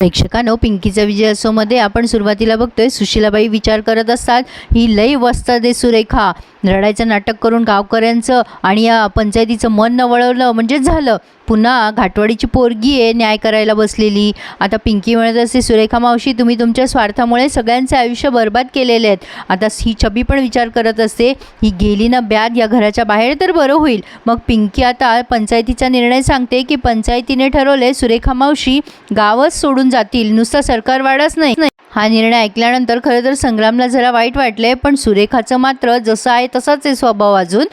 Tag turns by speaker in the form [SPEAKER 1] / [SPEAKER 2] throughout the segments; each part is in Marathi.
[SPEAKER 1] प्रेक्षकांनो पिंकीचा विजय असोमध्ये आपण सुरुवातीला बघतोय सुशीलाबाई विचार करत असतात ही लई वस्ता दे सुरेखा. रडायचं नाटक करून गावकऱ्यांचं आणि या पंचायतीचं मन न वळवलं म्हणजे झालं. पुन्हा घाटवाडीची पोरगी आहे न्याय करायला बसलेली. आता पिंकी म्हणत असते सुरेखा मावशी तुम्ही तुमच्या स्वार्थामुळे सगळ्यांचे आयुष्य बर्बाद केलेले आहेत. आता ही छबी पण विचार करत असते ही गेली ना ब्याद या घराच्या बाहेर तर बरं होईल. मग पिंकी आता पंचायतीचा निर्णय सांगते की पंचायतीने ठरवले सुरेखा मावशी गावच सोडून जातील. नुसता सरकारवाडाच नाही. हा निर्णय ऐकल्यानंतर खरं तर संग्रामला जरा वाईट वाटले पण सुरेखाचं मात्र जसं आहे तसाच आहे स्वभाव अजून.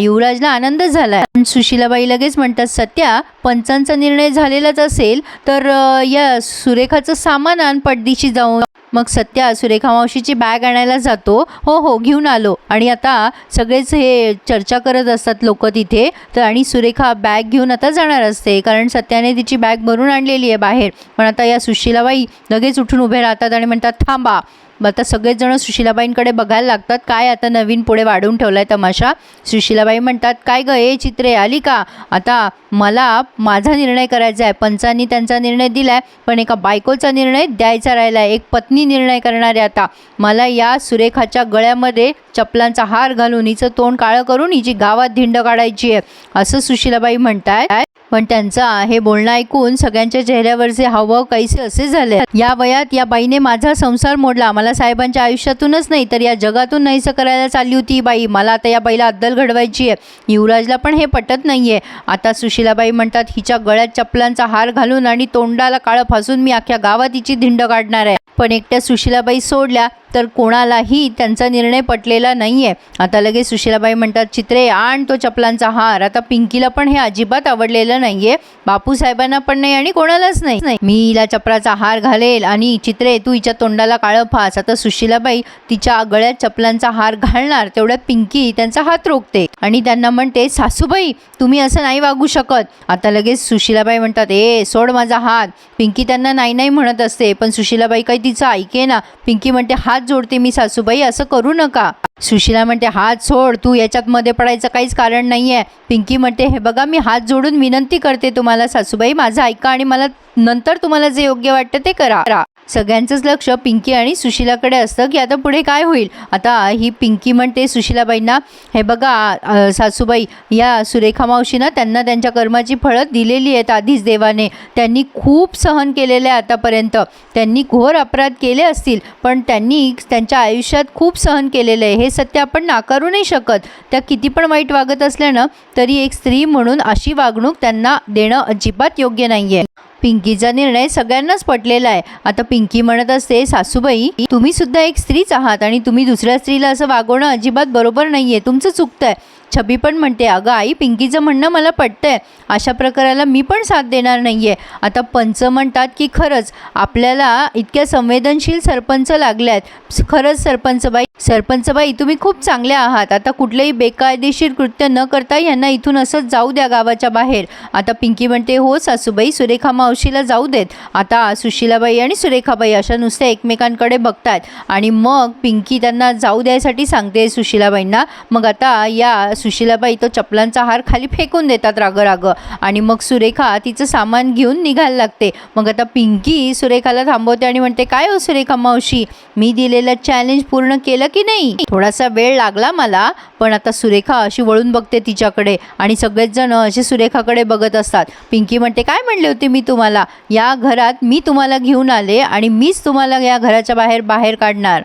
[SPEAKER 1] युवराजला आनंद झाला पण सुशीलाबाई लगेच म्हणतात सत्या पंचांचा निर्णय झालेलाच असेल तर या सुरेखाचं सामान आण पडदीशी जाऊन. मग सत्या सुरेखा मावशीची बॅग आणायला जातो. हो हो घेऊन आलो. आणि आता सगळेच हे चर्चा करत असतात लोक तिथे. तर आणि सुरेखा बॅग घेऊन आता जाणार असते. कारण सत्याने तिची बॅग भरून आणलेली आहे बाहेर. पण आता या सुशीलाबाई लगेच उठून उभे राहतात आणि म्हणतात थांबा मग आता सगळेच जण सुशीलाबाईंकडे बघायला लागतात काय आता नवीन पुढे वाढवून ठेवलाय तमाशा. सुशीलाबाई म्हणतात काय ग ए चित्रे आली का? आता मला माझा निर्णय करायचा आहे. पंचांनी त्यांचा निर्णय दिला आहे पण एका बायकोचा निर्णय द्यायचा राहिला आहे एक पत्नी निर्णय करणारे आता. मला या सुरेखाच्या गळ्यामध्ये चपलांचा हार घालून हिचं तोंड काळं करून हिची गावात धिंड काढायची आहे. असं सुशीलाबाई म्हणताय. पण त्यांचा हे बोलणं ऐकून सगळ्यांच्या चेहऱ्यावरचे हावभाव कैसे असे झाले. या वयात या बाईने माझा संसार मोडला. मला साहेबांच्या आयुष्यातूनच नाही तर या जगातून नाहीसं करायला चालली होती बाई. मला आता या बाईला अद्दल घडवायची आहे. युवराजला पण हे पटत नाहीये. आता सुशीलाबाई म्हणतात हिच्या गळ्यात चपलांचा हार घालून आणि तोंडाला काळं फासून मी अख्ख्या गावात हिची धिंड काढणार आहे. पण एकट्या सुशीलाबाई सोडल्या तर कोणालाही त्यांचा निर्णय पटलेला नाही आहे आता लगेच सुशीलाबाई म्हणतात चित्रे आण तो चपलांचा हार. आता पिंकीला पण हे अजिबात आवडलेलं नाही आहे बापूसाहेबांना पण नाही आणि कोणालाच नाही नाही. मी हिला चपलाचा हार घालेल आणि चित्रे तू हिच्या तोंडाला काळं फास. आता सुशीलाबाई तिच्या गळ्यात चपलांचा हार घालणार. तेवढ्यात पिंकी त्यांचा हात रोखते आणि त्यांना म्हणते सासूबाई तुम्ही असं नाही वागू शकत. आता लगेच सुशीलाबाई म्हणतात ए सोड माझा हात. पिंकी त्यांना नाही नाही म्हणत असते पण सुशीलाबाई काही तिचं ऐके ना. पिंकी म्हणते हात जोडते मी सासूबाई असं करू नका. सुशीला म्हणते हात सोड तू याच्यात मध्ये पडायचं काहीच कारण नाही आहे पिंकी म्हणते हे बघा मी हात जोडून विनंती करते तुम्हाला सासूबाई माझं ऐका आणि मला नंतर तुम्हाला जे योग्य वाटतं ते करा करा. सगळ्यांचंच लक्ष पिंकी आणि सुशीलाकडे असतं की आता पुढे काय होईल? आता ही पिंकी म्हणते सुशीलाबाईंना हे बघा सासूबाई या सुरेखा मावशीनं त्यांना त्यांच्या कर्माची फळं दिलेली आहेत आधीच देवाने. त्यांनी खूप सहन केलेलं आहे आतापर्यंत. त्यांनी घोर अपराध केले असतील पण त्यांनी त्यांच्या आयुष्यात खूप सहन केलेलं आहे. हे सत्य आपण नाकारू नाही शकत. त्या किती पण वाईट वागत असल्यानं तरी एक स्त्री म्हणून अशी वागणूक त्यांना देणं अजिबात योग्य नाही आहे पिंकीचा निर्णय सगळ्यांनाच पटलेला आहे. आता पिंकी म्हणत असते सासूबाई तुम्ही सुद्धा एक स्त्रीच आहात आणि तुम्ही दुसऱ्या स्त्रीला असं वागवणं अजिबात बरोबर नाही आहे तुमचं चुकतंय. छबी पण म्हणते अगं आई पिंकीचं म्हणणं मला पटतंय. अशा प्रकाराला मी पण साथ देणार नाही आहे आता पंच म्हणतात की खरंच आपल्याला इतक्या संवेदनशील सरपंच लागल्या आहेत खरंच सरपंचबाई सरपंचबाई तुम्ही खूप चांगले आहात. आता कुठलंही बेकायदेशीर कृत्य न करता यांना इथून असंच जाऊ द्या गावाच्या बाहेर. आता पिंकी म्हणते हो सासूबाई सुरेखा मावशीला जाऊ देत. आता सुशीलाबाई आणि सुरेखाबाई अशा नुसत्या एकमेकांकडे बघतायत. आणि मग पिंकी त्यांना जाऊ द्यायसाठी सांगते सुशीलाबाईंना. मग आता या सुशीलाबाई तो चपलांचा हार खाली फेकून देतात राग राग आणि मग सुरेखा तिचं सामान घेऊन निघायला लागते. मग आता पिंकी सुरेखाला थांबवते आणि म्हणते काय हो सुरेखा मावशी? मी दिलेलं चॅलेंज पूर्ण केलं की नाही? थोडासा वेळ लागला मला पण आता सुरेखा अशी वळून बघते तिच्याकडे आणि सगळेच जण असे सुरेखाकडे बघत असतात. पिंकी म्हणते काय म्हणले होते मी तुम्हाला? या घरात मी तुम्हाला घेऊन आले आणि मीच तुम्हाला या घराच्या बाहेर बाहेर काढणार.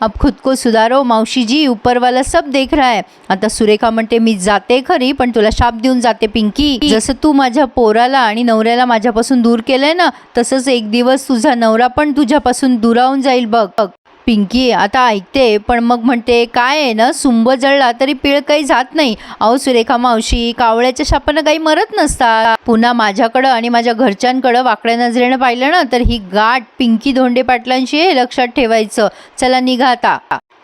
[SPEAKER 1] अब खुद को सुधारो मावशी जी ऊपर वाला सब देख रहा है आता सुरेखा म्हणते मी जाते खरी पण तुला शाप देऊन जाते पिंकी जसं तू माझ्या पोराला आणि नवऱ्याला माझ्यापासून दूर केलंय ना तसंच एक दिवस तुझा नवरा पण तुझ्यापासून दुरावून जाईल बघ बघ. पिंकी आता ऐकते पण मग म्हणते काय आहे ना सुंब जळला तरी पिळ काही जात नाही. अहो सुरेखा मावशी कावळ्याच्या शापानं काही मरत नसतात. पुन्हा माझ्याकडं आणि माझ्या घरच्यांकडं वाकड्या नजरेनं पाहिलं ना तर ही गाठ पिंकी धोंडे पाटलांशी आहे हे लक्षात ठेवायचं. चला निघा आता.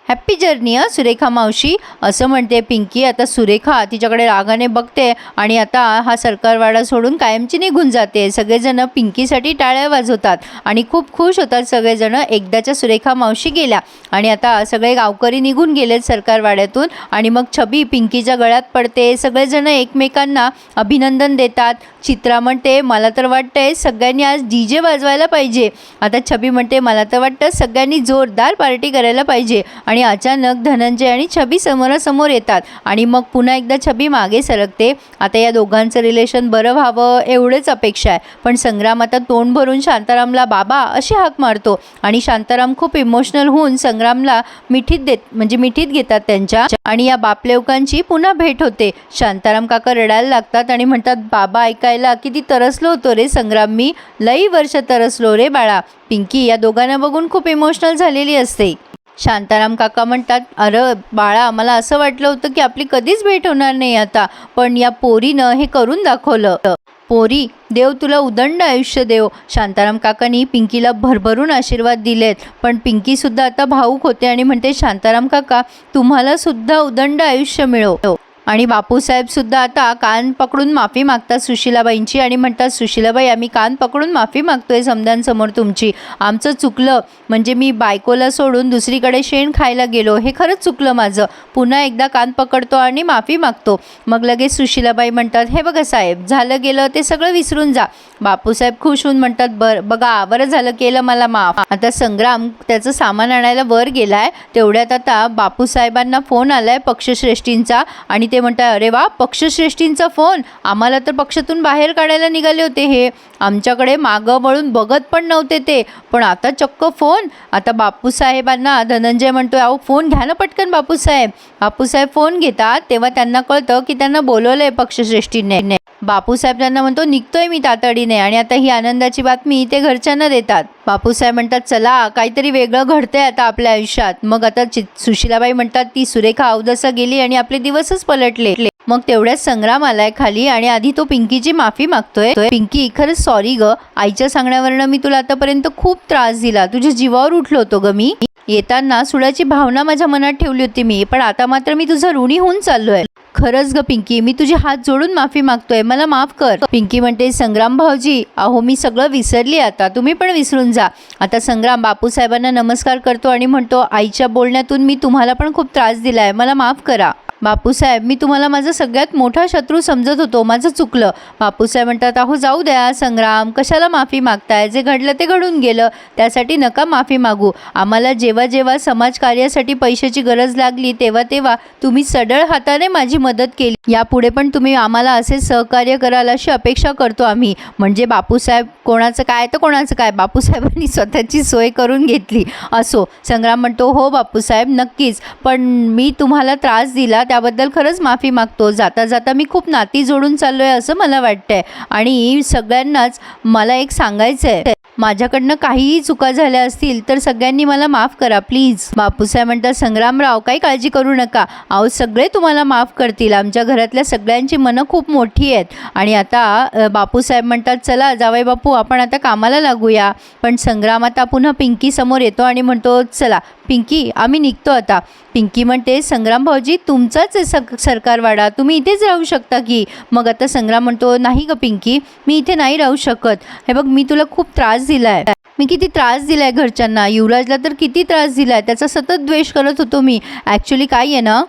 [SPEAKER 1] हॅप्पी जर्नी हं सुरेखा मावशी. असं म्हणते पिंकी आता सुरेखा तिच्याकडे रागाने बघते आणि आता हा सरकारवाडा सोडून कायमची निघून जाते. सगळेजण पिंकीसाठी टाळ्या वाजवतात आणि खूप खुश होतात सगळेजण. एकदाच्या सुरेखा मावशी गेल्या आणि आता सगळे गावकरी निघून गेलेत सरकारवाड्यातून आणि मग छबी पिंकीच्या गळ्यात पडते. सगळेजण एकमेकांना अभिनंदन देतात. चित्रा म्हणते मला तर वाटतंय सगळ्यांनी आज डी जे वाजवायला पाहिजे. आता छबी म्हणते मला तर वाटतं सगळ्यांनी जोरदार पार्टी करायला पाहिजे. आणि आणि अचानक धनंजय आणि छबी समोरासमोर येतात आणि मग पुन्हा एकदा छबी मागे सरकते. आता या दोघांचं रिलेशन बरं व्हावं एवढेच अपेक्षा आहे. पण संग्राम आता तोंड भरून शांतारामला बाबा अशी हाक मारतो आणि शांताराम खूप इमोशनल होऊन संग्रामला मिठीत देत म्हणजे मिठीत घेतात त्यांच्या. आणि या बापलेवकांची पुन्हा भेट होते. शांताराम काका रडायला लागतात आणि म्हणतात बाबा ऐकायला किती तरसलो होतो रे संग्राम मी. लई वर्ष तरसलो रे बाळा. पिंकी या दोघांना बघून खूप इमोशनल झालेली असते. शांताराम काका म्हणतात अरे बाळा मला असं वाटलं होतं की आपली कधीच भेट होणार नाही आता पण या पोरीनं हे करून दाखवलं. पोरी देव तुला उदंड आयुष्य देव शांताराम काकांनी पिंकीला भरभरून आशीर्वाद दिलेत पण पिंकीसुद्धा आता भाऊक होते आणि म्हणते शांताराम काका तुम्हाला सुद्धा उदंड आयुष्य मिळो. आणि बापूसाहेबसुद्धा आता कान पकडून माफी मागतात सुशिलाबाईंची आणि म्हणतात सुशिलाबाई आम्ही कान पकडून माफी मागतो आहे समजांसमोर तुमची. आमचं चुकलं. म्हणजे मी बायकोला सोडून दुसरीकडे शेण खायला गेलो. हे खरंच चुकलं माझं. पुन्हा एकदा कान पकडतो आणि माफी मागतो. मग लगेच सुशिलाबाई म्हणतात हे बघा साहेब झालं गेलं ते सगळं विसरून जा. बापूसाहेब खुश होऊन म्हणतात बर बघा बरं झालं केलं मला माफ. आता संग्राम त्याचं सामान आणायला वर गेलाय. तेवढ्यात आता बापूसाहेबांना फोन आलाय पक्षश्रेष्ठींचा. आणि ते म्हणतात अरे वा पक्षश्रेष्ठींचा फोन. आम्हाला तर पक्षातून बाहेर काढायला निघाले होते हे. आमच्याकडे मागं वळून बघत पण नव्हते ते. पण आता चक्क फोन. आता बापूसाहेबांना धनंजय म्हणतोय अहो फोन घ्या ना पटकन बापूसाहेब. बापूसाहेब फोन घेतात तेव्हा त्यांना कळतं की त्यांना बोलवलं आहे पक्षश्रेष्ठींनी. बापूसाहेब त्यांना म्हणतो निघतोय मी तातडीने. आणि आता ही आनंदाची बातमी ते घरच्यांना देतात. बापूसाहेब म्हणतात चला काहीतरी वेगळं घडतंय आता आपल्या आयुष्यात. मग आता सुशीलाबाई सुशिलाबाई म्हणतात ती सुरेखा अवदसा गेली आणि आपले दिवसच पलटले. मग तेवढ्याच संग्राम आलाय खाली आणि आधी तो पिंकीची माफी मागतोय. पिंकी खरंच सॉरी ग. आईच्या सांगण्यावरनं मी तुला आतापर्यंत खूप त्रास दिला. तुझ्या जीवावर उठलो होतो ग मी. येताना सुडाची भावना माझ्या मनात ठेवली होती मी पण आता मात्र मी तुझं ऋणी होऊन चाललोय. खरंच ग पिंकी मी तुझे हात जोडून माफी मागतोय मला माफ कर. पिंकी म्हणते संग्राम भाऊजी अहो मी सगळं विसरली आता तुम्ही पण विसरून जा. आता संग्राम बापूसाहेबांना नमस्कार करतो आणि म्हणतो आईच्या बोलण्यातून मी तुम्हाला पण खूप त्रास दिलाय मला माफ करा. बापूसाहेब मी तुम्हाला माझा सगळ्यात मोठा शत्रू समजत होतो माझं चुकलं. बापूसाहेब म्हणतात अहो जाऊ द्या संग्राम कशाला माफी मागताय? जे घडलं ते घडून गेलं त्यासाठी नका माफी मागू. आम्हाला जेव्हा जेव्हा समाजकार्यासाठी पैशाची गरज लागली तेव्हा तेव्हा तुम्ही सडळ हाताने माझी मदत केली. यापुढे पण तुम्ही आम्हाला असे सहकार्य कराल अशी अपेक्षा करतो आम्ही. म्हणजे बापूसाहेब कोणाचं काय तर कोणाचं काय. बापूसाहेबांनी स्वतःची सोय करून घेतली. असो संग्राम म्हणतो हो बापूसाहेब नक्कीच. पण मी तुम्हाला त्रास दिला त्याबद्दल खरंच माफी मागतो. जाता जाता मी खूप नाती जोडून चाललो आहे असं मला वाटतंय. आणि सगळ्यांनाच मला एक सांगायचं आहे माझ्याकडनं काहीही चुका झाल्या असतील तर सगळ्यांनी मला माफ करा प्लीज. बापूसाहेब म्हणतात संग्रामराव काही काळजी करू नका. अहो सगळे तुम्हाला माफ करतील. आमच्या घरातल्या सगळ्यांची मनं खूप मोठी आहेत. आणि आता बापूसाहेब म्हणतात चला जावई बापू आपण आता कामाला लागूया. पण संग्राम आता पुन्हा पिंकीसमोर येतो आणि म्हणतो चला पिंकी आम्ही निघतो आता. पिंकी म्हणते संग्राम भाऊजी तुमचाच आहे सरकारवाडा तुम्ही इथेच राहू शकता की? मग आता संग्राम म्हणतो नाही ग पिंकी मी इथे नाही राहू शकत. हे बघ मी तुला खूप त्रास दिलाय. मी किती त्रास दिलाय घरच्यांना. युवराजला तर किती त्रास दिलाय. त्याचा सतत द्वेष करत होतो मी. ॲक्च्युली काय आहे ना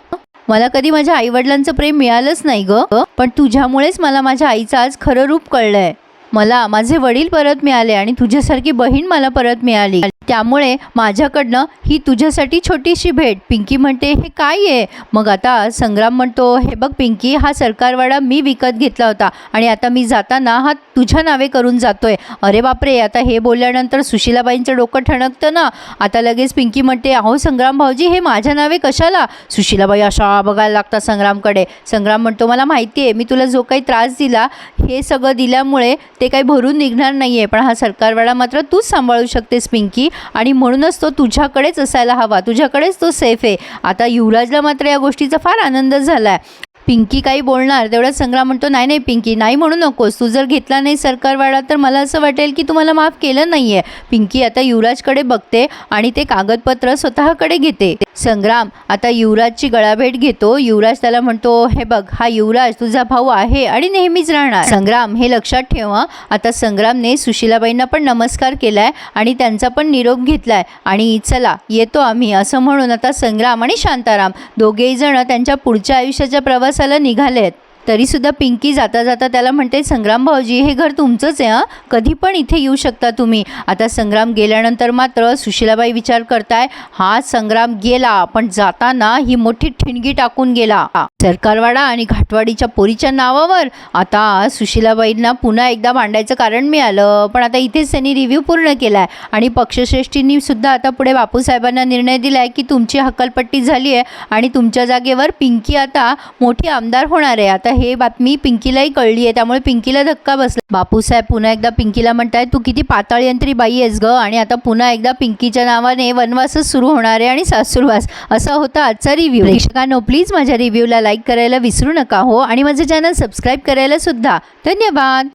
[SPEAKER 1] मला कधी माझ्या आईवडिलांचं प्रेम मिळालंच नाही ग. पण तुझ्यामुळेच मला माझ्या आईचं आज खरं रूप कळलंय. मला माझे वडील परत मिळाले आणि तुझ्यासारखी बहीण मला परत मिळाली. त्यामुळे माझ्याकडनं ही तुझ्यासाठी छोटीशी भेट. पिंकी म्हणते हे काय आहे? मग आता संग्राम म्हणतो हे बघ पिंकी हा सरकारवाडा मी विकत घेतला होता आणि आता मी जाताना हा तुझ्या नावे करून जातोय. अरे बापरे आता हे बोलल्यानंतर सुशिलाबाईंचं डोकं ठणकतं ना. आता लगेच पिंकी म्हणते अहो संग्राम भाऊजी हे माझ्या नावे कशाला? सुशिलाबाई अशा बघायला लागतात संग्रामकडे. संग्राम म्हणतो मला माहिती आहे मी तुला जो काही त्रास दिला हे सगळं दिल्यामुळे ते काही भरून निघणार नाही आहे पण हा सरकारवाडा मात्र तूच सांभाळू शकतेस पिंकी. आणि म्हणूनच तो तुझ्याकडेच असायला हवा. तुझ्याकडेच तो सेफ आहे. आता युवराजला मात्र या गोष्टीचा फार आनंद झाला आहे पिंकी काही बोलणार तेवढ्यात संग्राम म्हणतो नाही नाही पिंकी नाही म्हणू नकोस. तू जर घेतला नाही सरकारवाडा तर मला असं वाटेल की तुम्हाला माफ केलं नाही आहे पिंकी आता युवराजकडे बघते आणि ते कागदपत्र स्वतःकडे घेते. संग्राम आता युवराजची गळाभेट घेतो. युवराज त्याला म्हणतो हे बघ हा युवराज तुझा भाऊ आहे आणि नेहमीच राहणार. संग्राम हे लक्षात ठेवा. आता संग्रामने सुशिलाबाईंना पण नमस्कार केलाय आणि त्यांचा पण निरोप घेतलाय. आणि चला येतो आम्ही. असं म्हणून आता संग्राम आणि शांताराम दोघेही जण त्यांच्या पुढच्या आयुष्याच्या प्रवासाला निघाले आहेत तरीसुद्धा पिंकी जाता जाता त्याला म्हणते संग्राम भाऊजी हे घर तुमचंच आहे हां? कधी पण इथे येऊ शकता तुम्ही. आता संग्राम गेल्यानंतर मात्र सुशिलाबाई विचार करताय हा संग्राम गेला पण जाताना ही मोठी ठिणगी टाकून गेला. सरकारवाडा आणि घाटवाडीच्या पोरीच्या नावावर आता सुशिलाबाईंना पुन्हा एकदा मांडायचं कारण मिळालं. पण आता इथेच त्यांनी रिव्ह्यू पूर्ण केला आहे आणि पक्षश्रेष्ठींनी सुद्धा आता पुढे बापूसाहेबांना निर्णय दिला आहे की तुमची हकलपट्टी झाली आहे आणि तुमच्या जागेवर पिंकी आता मोठी आमदार होणार आहे. आता हे बातमी पिंकीलाही कळली आहे त्यामुळे पिंकीला धक्का बसला. बापूसाहेब पुन्हा एकदा पिंकीला म्हणताय तू किती पाताळयंत्री बाई आहेस ग आणि आता पुन्हा एकदा पिंकीच्या नावाने वनवासच सुरू होणार आहे आणि सासूरवास. असा होता आजचा रिव्ह्यू प्रेक्षकांनो प्लीज माझ्या रिव्ह्यूला लाईक करायला विसरू नका हो आणि माझं चॅनल सबस्क्राईब करायला सुद्धा. धन्यवाद.